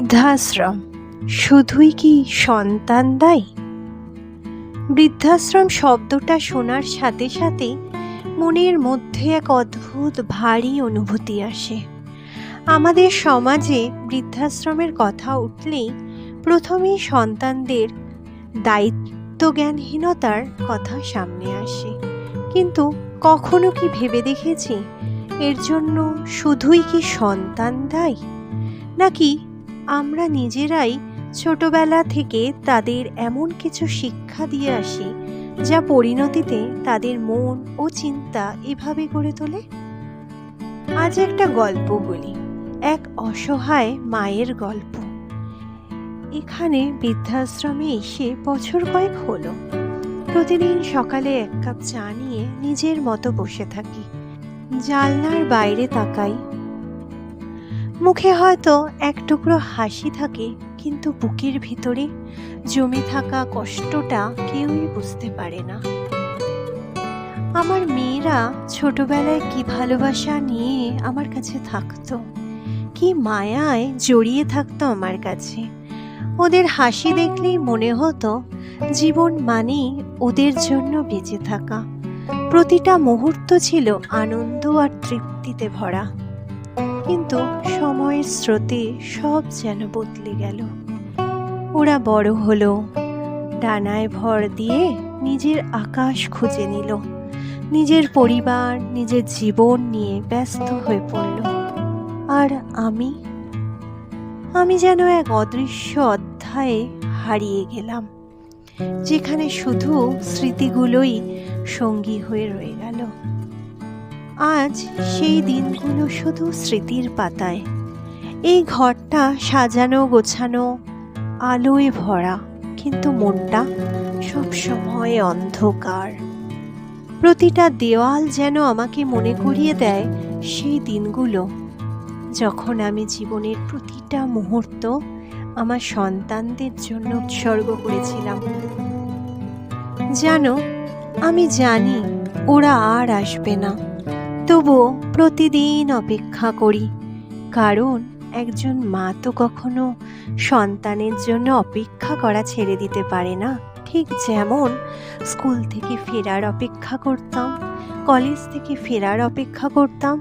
বৃদ্ধাশ্রম, শুধুই কি সন্তান দায়ী? বৃদ্ধাশ্রম শব্দটা শোনার সাথে সাথে মনের মধ্যে এক অদ্ভুত, ভারী অনুভূতি আসে। আমাদের সমাজে বৃদ্ধাশ্রমের কথা উঠলেই প্রথমেই সন্তানদের দায়িত্বজ্ঞানহীনতার কথা সামনে আসে। কিন্তু কখনো কি ভেবে দেখেছি এর জন্য শুধুই কি সন্তান দায়ী? নাকি আমরা নিজেরাই ছোটবেলা থেকে তাদের এমন কিছু শিক্ষা দিয়ে আসি, যা পরিণতিতে তাদের মন ও চিন্তা এভাবে গড়ে তোলে। আজ একটা গল্প বলি, এক অসহায় মায়ের গল্প। এখানে বৃদ্ধাশ্রমে এসে বছর কয়েক হলো। প্রতিদিন সকালে এক কাপ চা নিয়ে নিজের মতো বসে থাকি। জানলার বাইরে তাকাই মুখে হয়তো এক টুকরো হাসি থাকে, কিন্তু বুকের ভিতরে জমে থাকা কষ্টটা কেউই বুঝতে পারে না। আমার মেয়েরা ছোটবেলায় কি ভালোবাসা নিয়ে আমার কাছে থাকতো? কি মায়ায় জড়িয়ে থাকতো আমার কাছে? ওদের হাসি দেখলেই মনে হতো জীবন মানেই ওদের জন্য বেঁচে থাকা। প্রতিটা মুহূর্ত ছিল আনন্দ আর তৃপ্তিতে ভরা। কিন্তু সময়ের স্রোতে সব যেন বদলে গেল। ওরা বড় হলো, ডানায় ভর দিয়ে নিজের আকাশ খুঁজে নিল। নিজের পরিবার, নিজের জীবন নিয়ে ব্যস্ত হয়ে পড়ল। আর আমি? আমি যেন এক অদৃশ্য অধ্যায়ে হারিয়ে গেলাম, যেখানে শুধু স্মৃতিগুলোই সঙ্গী হয়ে রয়ে গেল। আজ সেই দিনগুলো শুধু স্মৃতির পাতায়। এই ঘরটা সাজানো, গোছানো, আলোয় ভরা, কিন্তু মনটা সবসময় অন্ধকার। প্রতিটা দেওয়াল যেন আমাকে মনে করিয়ে দেয় সেই দিনগুলো, যখন আমি জীবনের প্রতিটা মুহূর্ত আমার সন্তানদের জন্য উৎসর্গ করেছিলাম। জানো, আমি জানি ওরা আর আসবে না। তবুও প্রতিদিন অপেক্ষা করি। কারণ একজন মা তো কখনো সন্তানের জন্য অপেক্ষা করা ছেড়ে দিতে পারে না। ঠিক যেমন স্কুল থেকে ফেরার অপেক্ষা করতাম, কলেজ থেকে ফেরার অপেক্ষা করতাম,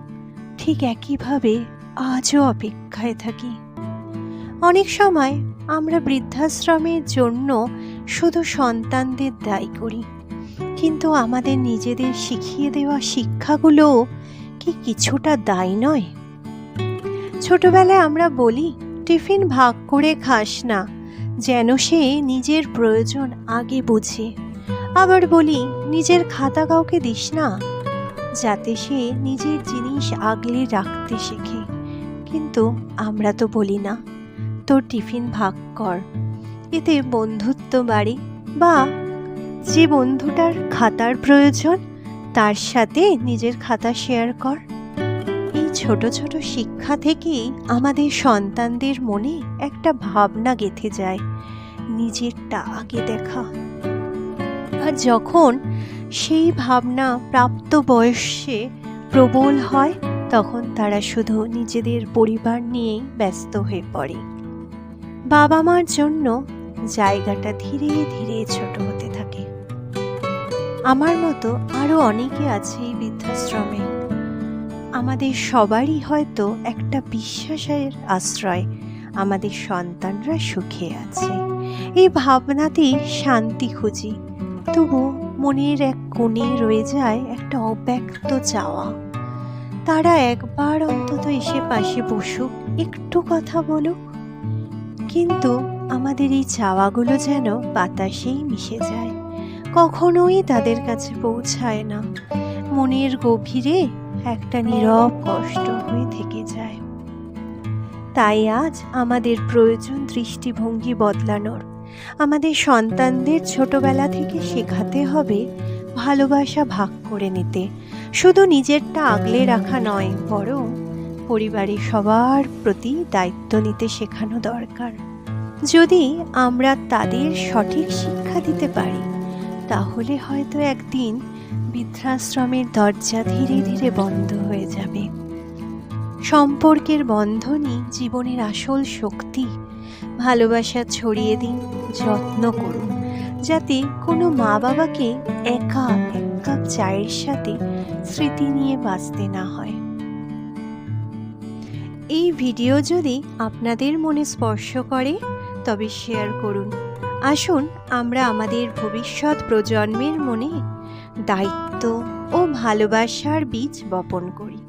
ঠিক একইভাবে আজও অপেক্ষায় থাকি। অনেক সময় আমরা বৃদ্ধাশ্রমের জন্য শুধু সন্তানদের দায়ী করি। কিন্তু আমাদের নিজেদের শিখিয়ে দেওয়া শিক্ষাগুলো কি কিছুটা দায়ী নয়? ছোটবেলায় আমরা বলি, টিফিন ভাগ করে খাস না, যেন সে নিজের প্রয়োজন আগে বুঝে। আবার বলি, নিজের খাতা কাউকে দিস না, যাতে সে নিজের জিনিস আগলে রাখতে শেখে। কিন্তু আমরা তো বলি না, তোর টিফিন ভাগ কর। এতে বন্ধুত্ব বাড়ে বা যে বন্ধুটার খাতার প্রয়োজন, তার সাথে নিজের খাতা শেয়ার কর। এই ছোট ছোট শিক্ষা থেকেই আমাদের সন্তানদের মনে একটা ভাবনা গেঁথে যায়, নিজেরটা আগে দেখা। আর যখন সেই ভাবনা প্রাপ্ত বয়সে প্রবল হয়, তখন তারা শুধু নিজেদের পরিবার নিয়েই ব্যস্ত হয়ে পড়ে। বাবা মার জন্য জায়গাটা ধীরে ধীরে ছোট হতে থাকে। আমার মতো আরও অনেকে আছে এই বৃদ্ধাশ্রমে। আমাদের সবারই হয়তো একটা বিশ্বাসের আশ্রয়, আমাদের সন্তানরা সুখে আছে। এই ভাবনাতেই শান্তি খুঁজি। তবু মনের এক কোণে রয়ে যায় একটা অব্যক্ত চাওয়া। তারা একবার অন্তত এসে পাশে বসুক, একটু কথা বলুক। কিন্তু আমাদের এই চাওয়াগুলো যেন বাতাসেই মিশে যায়। কখনোই তাদের কাছে পৌঁছায় না। মনের গভীরে একটা নীরব কষ্ট হয়ে থেকে যায়। তাই আজ আমাদের প্রয়োজন দৃষ্টিভঙ্গি বদলানোর। আমাদের সন্তানদের ছোটবেলা থেকে শেখাতে হবে ভালোবাসা ভাগ করে নিতে। শুধু নিজেরটা আগলে রাখা নয়, বরং পরিবারের সবার প্রতি দায়িত্ব নিতে শেখানো দরকার। যদি আমরা তাদের সঠিক শিক্ষা দিতে পারি তাহলে হয়তো একদিন বৃদ্ধাশ্রমের দরজা ধীরে ধীরে বন্ধ হয়ে যাবে। সম্পর্কের বন্ধনই জীবনের আসল শক্তি। ভালোবাসা ছড়িয়ে দিন, যত্ন করুন, যাতে কোনো মা বাবাকে একা এক কাপ চায়ের সাথে স্মৃতি নিয়ে বাঁচতে না হয়। এই ভিডিও যদি আপনাদের মনে স্পর্শ করে, তবে শেয়ার করুন। আসুন, আমরা আমাদের ভবিষ্যৎ প্রজন্মের মনে দায়িত্ব ও ভালোবাসার বীজ বপন করি।